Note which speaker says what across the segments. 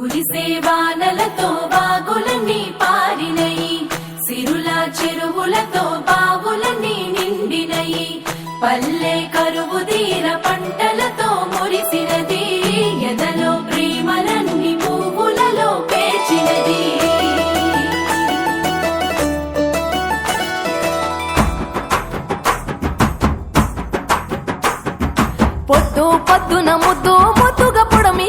Speaker 1: కురిసే వానలతో వాగులన్నీ పారినయి. సిరుల చెరువులతో బావులన్నీ నిండినయి. పల్లె కరువు తీర పంటలతో మురిసినది. ఎదలో ప్రేమలన్నీ పువ్వులలో పేర్చినది.
Speaker 2: పొద్దు పొద్దున ముద్దు ముద్దుగా పొడమి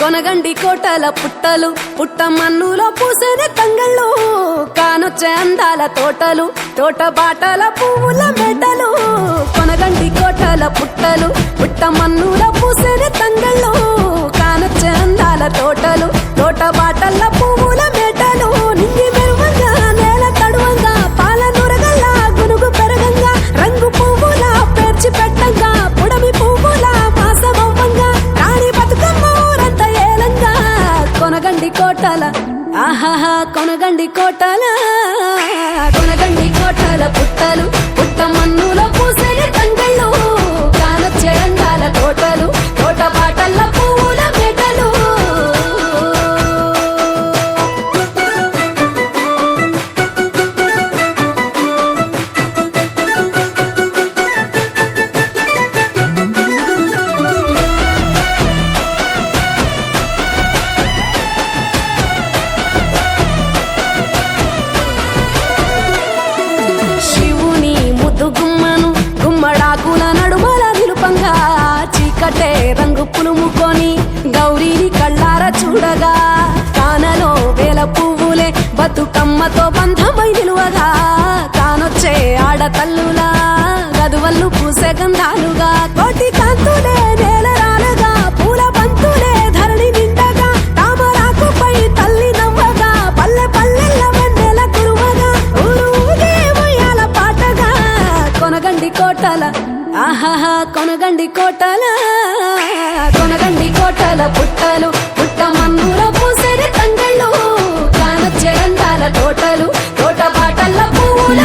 Speaker 2: కొనగండి కోటల పుట్టలు పుట్ట మన్నులో పూసిన తంగళ్ళు కానొచ్చే అందాల తోటలు తోట బాటల పువ్వుల మెడలు. కొనగండి కోటల పుట్టలు పుట్ట మన్నులో పూసిన తంగళ్ళు కానొచ్చే అందాల తోటలు తోట బాటల కోటాల ఆహాహా కొనగండి కోటాల కొనగండి కోటాల పుట్టలు పుట్ట మన్నులో పూసే తంగళ్ళు కానొచ్చే అందాల తోట బతుకమ్మతో బంధమై నిలువగా కానొచ్చే ఆడతల్లులా గదువల్లు పూసే గంధాలుగా కోటి కాంతులే నేల రానగా పూల పంతులే ధరణి నిండగా తామరాకుపై తల్లి నవ్వగా పల్లె పల్లెల్ల వెన్నెల కురువగా. ఊరు పాటగా కొనగండి కోటల ఆహాహా కొనగండి కోటల కొనగండి కోటల పుట్టలు పుట్ట మన్నుల పూసరి తంగళ్ళు కానొచ్చే తోటలు తోట బాటల్ల పూల